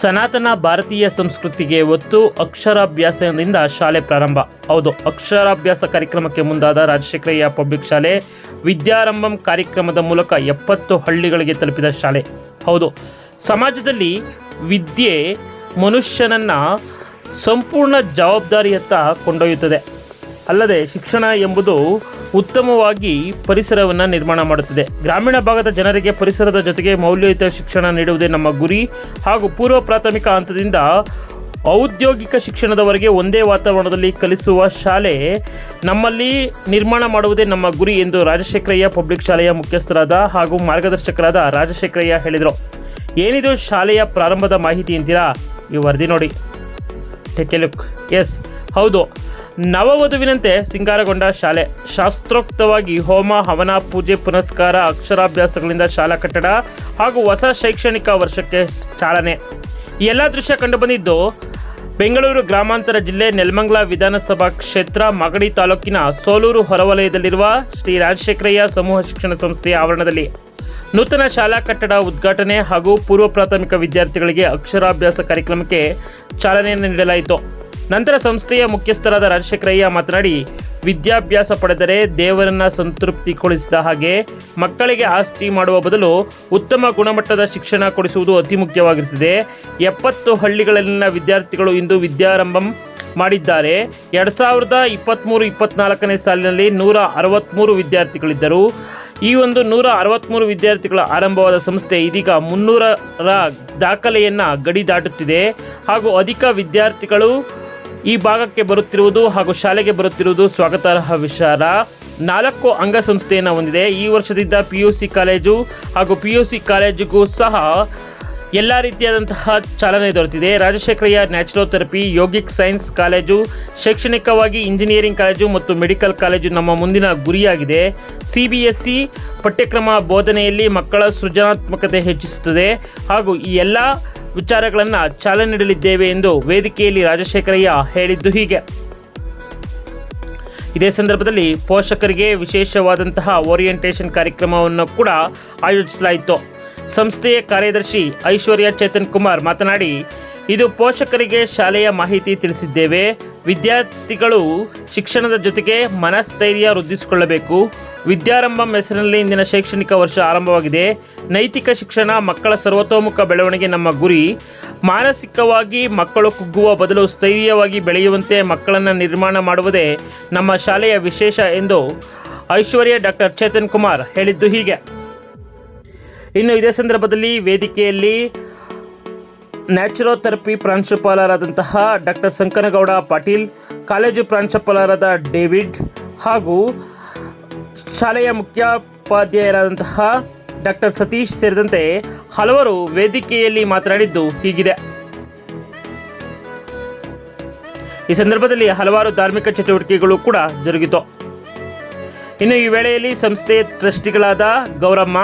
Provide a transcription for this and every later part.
ಸನಾತನ ಭಾರತೀಯ ಸಂಸ್ಕೃತಿಗೆ ಒತ್ತು ಅಕ್ಷರಾಭ್ಯಾಸದಿಂದ ಶಾಲೆ ಪ್ರಾರಂಭ. ಹೌದು, ಅಕ್ಷರಾಭ್ಯಾಸ ಕಾರ್ಯಕ್ರಮಕ್ಕೆ ಮುಂದಾದ ರಾಜಶೇಖರಯ್ಯ ಪಬ್ಲಿಕ್ ಶಾಲೆ ವಿದ್ಯಾರಂಭಂ ಕಾರ್ಯಕ್ರಮದ ಮೂಲಕ ಎಪ್ಪತ್ತು ಹಳ್ಳಿಗಳಿಗೆ ತಲುಪಿದ ಶಾಲೆ. ಹೌದು, ಸಮಾಜದಲ್ಲಿ ವಿದ್ಯೆ ಮನುಷ್ಯನನ್ನು ಸಂಪೂರ್ಣ ಜವಾಬ್ದಾರಿಯತ್ತ ಕೊಂಡೊಯ್ಯುತ್ತದೆ. ಅಲ್ಲದೆ ಶಿಕ್ಷಣ ಎಂಬುದು ಉತ್ತಮವಾಗಿ ಪರಿಸರವನ್ನು ನಿರ್ಮಾಣ ಮಾಡುತ್ತದೆ. ಗ್ರಾಮೀಣ ಭಾಗದ ಜನರಿಗೆ ಪರಿಸರದ ಜೊತೆಗೆ ಮೌಲ್ಯಯುತ ಶಿಕ್ಷಣ ನೀಡುವುದೇ ನಮ್ಮ ಗುರಿ ಹಾಗೂ ಪೂರ್ವ ಪ್ರಾಥಮಿಕ ಹಂತದಿಂದ ಔದ್ಯೋಗಿಕ ಶಿಕ್ಷಣದವರೆಗೆ ಒಂದೇ ವಾತಾವರಣದಲ್ಲಿ ಕಲಿಸುವ ಶಾಲೆ ನಮ್ಮಲ್ಲಿ ನಿರ್ಮಾಣ ಮಾಡುವುದೇ ನಮ್ಮ ಗುರಿ ಎಂದು ರಾಜಶೇಖರಯ್ಯ ಪಬ್ಲಿಕ್ ಶಾಲೆಯ ಮುಖ್ಯಸ್ಥರಾದ ಹಾಗೂ ಮಾರ್ಗದರ್ಶಕರಾದ ರಾಜಶೇಖರಯ್ಯ ಹೇಳಿದರು. ಏನಿದು ಶಾಲೆಯ ಪ್ರಾರಂಭದ ಮಾಹಿತಿ ಅಂತೀರಾ? ಈ ವರದಿ ನೋಡಿ. ಟೆಕ್ ಎಸ್ ಹೌದು. ನವವಧುವಿನಂತೆ ಸಿಂಗಾರಗೊಂಡ ಶಾಲೆ. ಶಾಸ್ತ್ರೋಕ್ತವಾಗಿ ಹೋಮ, ಹವನ, ಪೂಜೆ, ಪುನಸ್ಕಾರ, ಅಕ್ಷರಾಭ್ಯಾಸಗಳಿಂದ ಶಾಲಾ ಕಟ್ಟಡ ಹಾಗೂ ಹೊಸ ಶೈಕ್ಷಣಿಕ ವರ್ಷಕ್ಕೆ ಚಾಲನೆ. ಎಲ್ಲ ದೃಶ್ಯ ಕಂಡುಬಂದಿದ್ದು, ಬೆಂಗಳೂರು ಗ್ರಾಮಾಂತರ ಜಿಲ್ಲೆ ನೆಲಮಂಗಲ ವಿಧಾನಸಭಾ ಕ್ಷೇತ್ರ, ಮಗಡಿ ತಾಲೂಕಿನ ಸೋಲೂರು ಹೊರವಲಯದಲ್ಲಿರುವ ಶ್ರೀ ರಾಜಶೇಖರಯ್ಯ ಸಮೂಹ ಶಿಕ್ಷಣ ಸಂಸ್ಥೆಯ ಆವರಣದಲ್ಲಿ. ನೂತನ ಶಾಲಾ ಕಟ್ಟಡ ಉದ್ಘಾಟನೆ ಹಾಗೂ ಪೂರ್ವ ಪ್ರಾಥಮಿಕ ವಿದ್ಯಾರ್ಥಿಗಳಿಗೆ ಅಕ್ಷರಾಭ್ಯಾಸ ಕಾರ್ಯಕ್ರಮಕ್ಕೆ ಚಾಲನೆಯನ್ನು ನೀಡಲಾಯಿತು. ನಂತರ ಸಂಸ್ಥೆಯ ಮುಖ್ಯಸ್ಥರಾದ ರಾಜಶೇಖರಯ್ಯ ಮಾತನಾಡಿ, ವಿದ್ಯಾಭ್ಯಾಸ ಪಡೆದರೆ ದೇವರನ್ನ ಸಂತೃಪ್ತಿಗೊಳಿಸಿದ ಹಾಗೆ ಮಕ್ಕಳಿಗೆ ಆಸ್ತಿ ಮಾಡುವ ಬದಲು ಉತ್ತಮ ಗುಣಮಟ್ಟದ ಶಿಕ್ಷಣ ಕೊಡಿಸುವುದು ಅತಿ ಮುಖ್ಯವಾಗಿರುತ್ತದೆ. ಎಪ್ಪತ್ತು ಹಳ್ಳಿಗಳಲ್ಲಿನ ವಿದ್ಯಾರ್ಥಿಗಳು ಇಂದು ವಿದ್ಯಾರಂಭಂ ಮಾಡಿದ್ದಾರೆ. ಎರಡು ಸಾವಿರದ ಇಪ್ಪತ್ತ್ಮೂರು ಇಪ್ಪತ್ನಾಲ್ಕನೇ ಸಾಲಿನಲ್ಲಿ ನೂರ ಅರವತ್ತ್ಮೂರು ವಿದ್ಯಾರ್ಥಿಗಳಿದ್ದರು. ಈ ಒಂದು ನೂರ ಅರವತ್ತ್ಮೂರು ವಿದ್ಯಾರ್ಥಿಗಳ ಆರಂಭವಾದ ಸಂಸ್ಥೆ ಇದೀಗ ಮುನ್ನೂರರ ದಾಖಲೆಯನ್ನು ಗಡಿ ದಾಟುತ್ತಿದೆ. ಹಾಗೂ ಅಧಿಕ ವಿದ್ಯಾರ್ಥಿಗಳು ಈ ಭಾಗಕ್ಕೆ ಬರುತ್ತಿರುವುದು ಹಾಗೂ ಶಾಲೆಗೆ ಬರುತ್ತಿರುವುದು ಸ್ವಾಗತಾರ್ಹ ವಿಚಾರ. ನಾಲ್ಕು ಅಂಗಸಂಸ್ಥೆಯನ್ನು ಹೊಂದಿದೆ. ಈ ವರ್ಷದಿಂದ ಪಿ ಯು ಸಿ ಕಾಲೇಜು ಹಾಗೂ ಪಿ ಯು ಸಿ ಕಾಲೇಜಿಗೂ ಸಹ ಎಲ್ಲ ರೀತಿಯಾದಂತಹ ಚಾಲನೆ ದೊರೆತಿದೆ. Rajashekharayya naturotherapy, yogic science college, ಶೈಕ್ಷಣಿಕವಾಗಿ ಇಂಜಿನಿಯರಿಂಗ್ ಕಾಲೇಜು ಮತ್ತು ಮೆಡಿಕಲ್ ಕಾಲೇಜು ನಮ್ಮ ಮುಂದಿನ ಗುರಿಯಾಗಿದೆ. ಸಿ ಬಿ ಎಸ್ ಸಿ ಪಠ್ಯಕ್ರಮ ಬೋಧನೆಯಲ್ಲಿ ಮಕ್ಕಳ ಸೃಜನಾತ್ಮಕತೆ ಹೆಚ್ಚಿಸುತ್ತದೆ ಹಾಗೂ ಈ ಎಲ್ಲ ವಿಚಾರಗಳನ್ನು ಚಾಲನೆ ನೀಡಲಿದ್ದೇವೆ ಎಂದು ವೇದಿಕೆಯಲ್ಲಿ ರಾಜಶೇಖರಯ್ಯ ಹೇಳಿದ್ದು ಹೀಗೆ. ಇದೇ ಸಂದರ್ಭದಲ್ಲಿ ಪೋಷಕರಿಗೆ ವಿಶೇಷವಾದಂತಹ ಓರಿಯೆಂಟೇಷನ್ ಕಾರ್ಯಕ್ರಮವನ್ನು ಕೂಡ ಆಯೋಜಿಸಲಾಯಿತು. ಸಂಸ್ಥೆಯ ಕಾರ್ಯದರ್ಶಿ ಐಶ್ವರ್ಯ ಚೇತನ್ ಕುಮಾರ್ ಮಾತನಾಡಿ, ಇದು ಪೋಷಕರಿಗೆ ಶಾಲೆಯ ಮಾಹಿತಿ ತಿಳಿಸಿದ್ದೇವೆ. ವಿದ್ಯಾರ್ಥಿಗಳು ಶಿಕ್ಷಣದ ಜೊತೆಗೆ ಮನಸ್ಥೈರ್ಯ ವೃದ್ಧಿಸಿಕೊಳ್ಳಬೇಕು. ವಿದ್ಯಾರಂಭಂ ಹೆಸರಿನಲ್ಲಿ ಇಂದಿನ ಶೈಕ್ಷಣಿಕ ವರ್ಷ ಆರಂಭವಾಗಿದೆ. ನೈತಿಕ ಶಿಕ್ಷಣ, ಮಕ್ಕಳ ಸರ್ವತೋಮುಖ ಬೆಳವಣಿಗೆ ನಮ್ಮ ಗುರಿ. ಮಾನಸಿಕವಾಗಿ ಮಕ್ಕಳು ಕುಗ್ಗುವ ಬದಲು ಸ್ಥೈರ್ಯವಾಗಿ ಬೆಳೆಯುವಂತೆ ಮಕ್ಕಳನ್ನು ನಿರ್ಮಾಣ ಮಾಡುವುದೇ ನಮ್ಮ ಶಾಲೆಯ ವಿಶೇಷ ಎಂದು ಐಶ್ವರ್ಯ ಡಾಕ್ಟರ್ ಚೇತನ್ ಕುಮಾರ್ ಹೇಳಿದ್ದು ಹೀಗೆ. ಇನ್ನು ಇದೇ ಸಂದರ್ಭದಲ್ಲಿ ವೇದಿಕೆಯಲ್ಲಿ ನ್ಯಾಚುರೋಥೆರಪಿ ಪ್ರಾಂಶುಪಾಲರಾದಂತಹ ಡಾಕ್ಟರ್ ಸಂಕನಗೌಡ ಪಾಟೀಲ್, ಕಾಲೇಜು ಪ್ರಾಂಶುಪಾಲರಾದ ಡೇವಿಡ್ ಹಾಗೂ ಶಾಲೆಯ ಮುಖ್ಯೋಪಾಧ್ಯಾಯರಾದಂತಹ ಡಾಕ್ಟರ್ ಸತೀಶ್ ಸೇರಿದಂತೆ ಹಲವರು ವೇದಿಕೆಯಲ್ಲಿ ಮಾತನಾಡಿದ್ದು ಹೀಗಿದೆ. ಈ ಸಂದರ್ಭದಲ್ಲಿ ಹಲವಾರು ಧಾರ್ಮಿಕ ಚಟುವಟಿಕೆಗಳು ಕೂಡ ಜರುಗಿತು. ಇನ್ನು ಈ ವೇಳೆಯಲ್ಲಿ ಸಂಸ್ಥೆಯ ಟ್ರಸ್ಟಿಗಳಾದ ಗೌರಮ್ಮ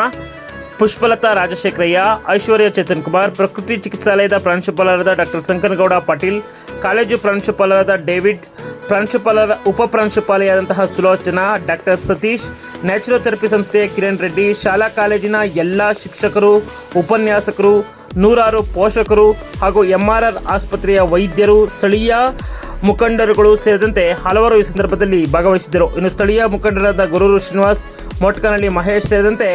ಪುಷ್ಪಲತಾ ರಾಜಶೇಖರಯ್ಯ, ಐಶ್ವರ್ಯ ಚೇತನ್ ಕುಮಾರ್, ಪ್ರಕೃತಿ ಚಿಕಿತ್ಸಾಲಯದ ಪ್ರಾಂಶುಪಾಲರಾದ ಡಾಕ್ಟರ್ ಶಂಕರಗೌಡ ಪಾಟೀಲ್, ಕಾಲೇಜು ಪ್ರಾಂಶುಪಾಲರಾದ ಡೇವಿಡ್, ಪ್ರಾಂಶುಪಾಲರ ಉಪ ಪ್ರಾಂಶುಪಾಲೆಯಾದಂತಹ ಸುಲೋಚನಾ, ಡಾಕ್ಟರ್ ಸತೀಶ್, ನ್ಯಾಚುರೋಥೆರಪಿ ಸಂಸ್ಥೆಯ ಕಿರಣ್ ರೆಡ್ಡಿ, ಶಾಲಾ ಕಾಲೇಜಿನ ಎಲ್ಲ ಶಿಕ್ಷಕರು, ಉಪನ್ಯಾಸಕರು, ನೂರಾರು ಪೋಷಕರು ಹಾಗೂ ಎಂಆರ್ಆರ್ ಆಸ್ಪತ್ರೆಯ ವೈದ್ಯರು, ಸ್ಥಳೀಯ ಮುಖಂಡರುಗಳು ಸೇರಿದಂತೆ ಹಲವರು ಈ ಸಂದರ್ಭದಲ್ಲಿ ಭಾಗವಹಿಸಿದ್ದರು. ಇನ್ನು ಸ್ಥಳೀಯ ಮುಖಂಡರಾದ ಗುರೂರು ಶ್ರೀನಿವಾಸ್ ಮೊಟ್ಕನಹಳ್ಳಿ ಮಹೇಶ್ ಸೇರಿದಂತೆ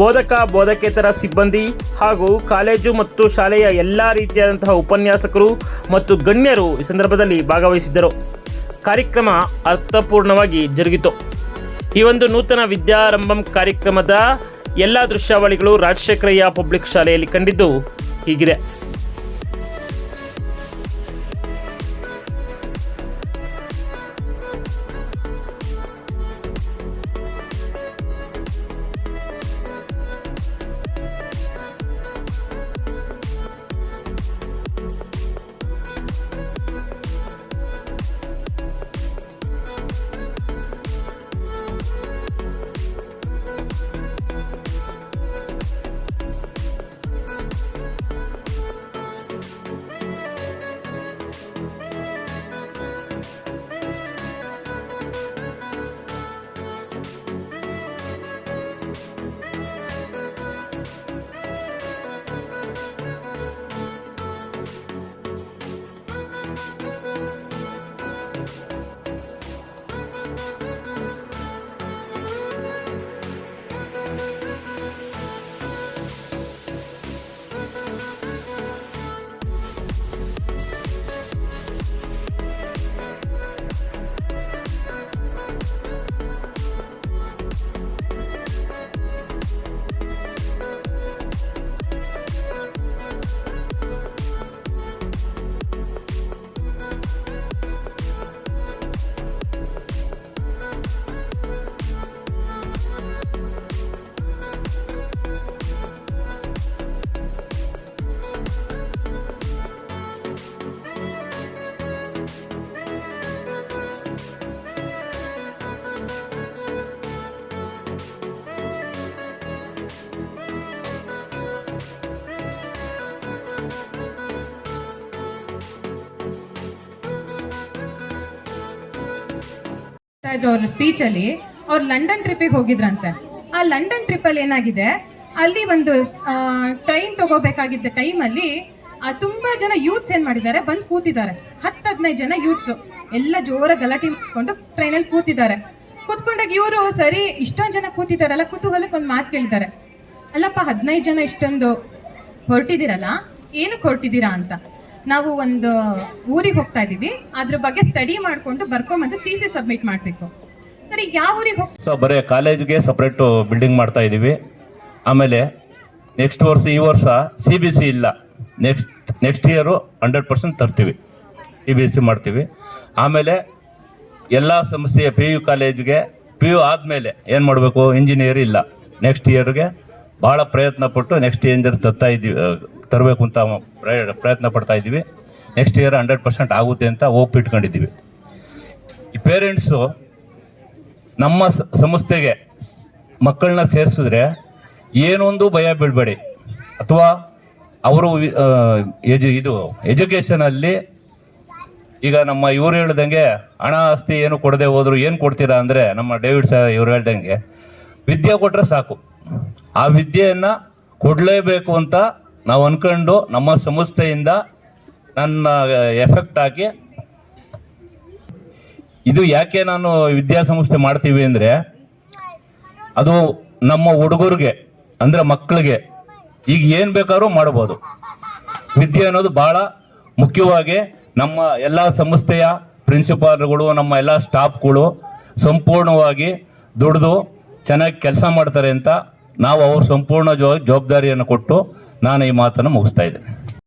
ಬೋಧಕ, ಬೋಧಕೇತರ ಸಿಬ್ಬಂದಿ ಹಾಗೂ ಕಾಲೇಜು ಮತ್ತು ಶಾಲೆಯ ಎಲ್ಲ ರೀತಿಯಾದಂತಹ ಉಪನ್ಯಾಸಕರು ಮತ್ತು ಗಣ್ಯರು ಈ ಸಂದರ್ಭದಲ್ಲಿ ಭಾಗವಹಿಸಿದ್ದರು. ಕಾರ್ಯಕ್ರಮ ಅರ್ಥಪೂರ್ಣವಾಗಿ ಜರುಗಿತು. ಈ ಒಂದು ನೂತನ ವಿದ್ಯಾರಂಭಂ ಕಾರ್ಯಕ್ರಮದ ಎಲ್ಲ ದೃಶ್ಯಾವಳಿಗಳು ರಾಜಶೇಖರಯ್ಯ ಪಬ್ಲಿಕ್ ಶಾಲೆಯಲ್ಲಿ ಕಂಡಿದ್ದು ಹೀಗಿದೆ. ಇದ್ರು ಅವ್ರ ಸ್ಪೀಚಲ್ಲಿ ಅವ್ರು ಲಂಡನ್ ಟ್ರಿಪ್ಪಿಗೆ ಹೋಗಿದ್ರಂತೆ. ಆ ಲಂಡನ್ ಟ್ರಿಪ್ ಅಲ್ಲಿ ಏನಾಗಿದೆ? ಅಲ್ಲಿ ಒಂದು ಟ್ರೈನ್ ತಗೋಬೇಕಾಗಿದ್ದ ಟೈಮ್ ಅಲ್ಲಿ ಆ, ತುಂಬಾ ಜನ ಯೂತ್ಸ್ ಏನ್ ಮಾಡಿದ್ದಾರೆ? ಬಂದು ಕೂತಿದ್ದಾರೆ. ಹತ್ತು ಹದಿನೈದು ಜನ ಯೂತ್ಸ್ ಎಲ್ಲ ಜೋರ ಗಲಾಟೆ ಮಾಡ್ಕೊಂಡು ಟ್ರೈನಲ್ಲಿ ಕೂತಿದ್ದಾರೆ. ಕೂತ್ಕೊಂಡಾಗ ಇವರು ಸರಿ ಇಷ್ಟೊಂದು ಜನ ಕೂತಿದಾರಲ್ಲ ಕುತೂಹಲಕ್ಕೆ ಒಂದು ಮಾತು ಕೇಳಿದ್ದಾರೆ. ಅಲ್ಲಪ್ಪ ಹದಿನೈದು ಜನ ಇಷ್ಟೊಂದು ಹೊರಟಿದ್ದೀರಲ್ಲ? ಏನಕ್ಕೆ ಹೊರಟಿದ್ದೀರಾ ಅಂತ? ನಾವು ಒಂದು ಊರಿಗೆ ಹೋಗ್ತಾ ಇದೀವಿ ಅದ್ರ ಬಗ್ಗೆ ಸ್ಟಡಿ ಮಾಡ್ಕೊಂಡು ಬರ್ಕೊಂಬಂದು ತೀಸಿ ಸಬ್ಮಿಟ್ ಮಾಡಬೇಕು. ಸರಿ, ಯಾವ ಊರಿಗೆ ಹೋಗ್ ಸೊ ಬರೀ ಕಾಲೇಜ್ಗೆ ಸಪ್ರೇಟು ಬಿಲ್ಡಿಂಗ್ ಮಾಡ್ತಾ ಇದ್ದೀವಿ. ಆಮೇಲೆ ನೆಕ್ಸ್ಟ್ ವರ್ಷ, ಈ ವರ್ಷ ಸಿ ಬಿ ಸಿ ಇಲ್ಲ. Next next year hundred percent ತರ್ತೀವಿ. ಸಿ ಬಿ ಸಿ ಮಾಡ್ತೀವಿ. ಆಮೇಲೆ ಎಲ್ಲ ಸಂಸ್ಥೆಯ ಪಿ ಯು ಕಾಲೇಜ್ಗೆ ಪಿ ಯು ಆದಮೇಲೆ ಏನು ಮಾಡಬೇಕು? ಇಂಜಿನಿಯರ್ ಇಲ್ಲ. ನೆಕ್ಸ್ಟ್ ಇಯರ್ಗೆ ಭಾಳ ಪ್ರಯತ್ನ ಪಟ್ಟು ನೆಕ್ಸ್ಟ್ ಇಂಜಿನಿಯರ್ ತರ್ತಾ ಇದ್ದೀವಿ. ತರಬೇಕು ಅಂತ ಪ್ರಯ- ಪ್ರಯತ್ನ ಪಡ್ತಾ ಇದ್ದೀವಿ. ನೆಕ್ಸ್ಟ್ ಇಯರ್ ಹಂಡ್ರೆಡ್ ಪರ್ಸೆಂಟ್ ಆಗುತ್ತೆ ಅಂತ ಹೋಪ್ ಇಟ್ಕೊಂಡಿದ್ದೀವಿ. ಈ ಪೇರೆಂಟ್ಸು ನಮ್ಮ ಸಂಸ್ಥೆಗೆ ಮಕ್ಕಳನ್ನ ಸೇರಿಸಿದ್ರೆ ಏನೊಂದು ಭಯ ಬೀಳಬೇಡಿ. ಅಥವಾ ಅವರು ಎಜು, ಇದು ಎಜುಕೇಷನಲ್ಲಿ ಈಗ ನಮ್ಮ ಇವರು ಹೇಳ್ದಂಗೆ ಹಣ, ಆಸ್ತಿ ಏನು ಕೊಡದೆ ಹೋದ್ರು ಏನು ಕೊಡ್ತೀರಾ ಅಂದರೆ ನಮ್ಮ ಡೇವಿಡ್ ಸಹ ಇವ್ರು ಹೇಳ್ದಂಗೆ ವಿದ್ಯೆ ಕೊಟ್ಟರೆ ಸಾಕು. ಆ ವಿದ್ಯೆಯನ್ನು ಕೊಡಲೇಬೇಕು ಅಂತ ನಾವು ಅಂದ್ಕೊಂಡು ನಮ್ಮ ಸಂಸ್ಥೆಯಿಂದ ನನ್ನ ಎಫೆಕ್ಟ್ ಹಾಕಿ ಇದು ಯಾಕೆ ನಾನು ವಿದ್ಯಾಸಂಸ್ಥೆ ಮಾಡ್ತೀವಿ ಅಂದರೆ ಅದು ನಮ್ಮ ಹುಡುಗರಿಗೆ, ಅಂದರೆ ಮಕ್ಕಳಿಗೆ ಈಗ ಏನು ಬೇಕಾದ್ರೂ ಮಾಡ್ಬೋದು. ವಿದ್ಯೆ ಅನ್ನೋದು ಭಾಳ ಮುಖ್ಯವಾಗಿ ನಮ್ಮ ಎಲ್ಲ ಸಂಸ್ಥೆಯ ಪ್ರಿನ್ಸಿಪಾಲ್ಗಳು ನಮ್ಮ ಎಲ್ಲ ಸ್ಟಾಫ್ಗಳು ಸಂಪೂರ್ಣವಾಗಿ ದುಡಿದು ಚೆನ್ನಾಗಿ ಕೆಲಸ ಮಾಡ್ತಾರೆ ಅಂತ ನಾವು ಅವ್ರ ಸಂಪೂರ್ಣ ಜವಾಬ್ದಾರಿಯನ್ನು ಕೊಟ್ಟು ನಾನು ಈ ಮಾತನ್ನು ಮುಗಿಸ್ತಾ ಇದ್ದೇನೆ.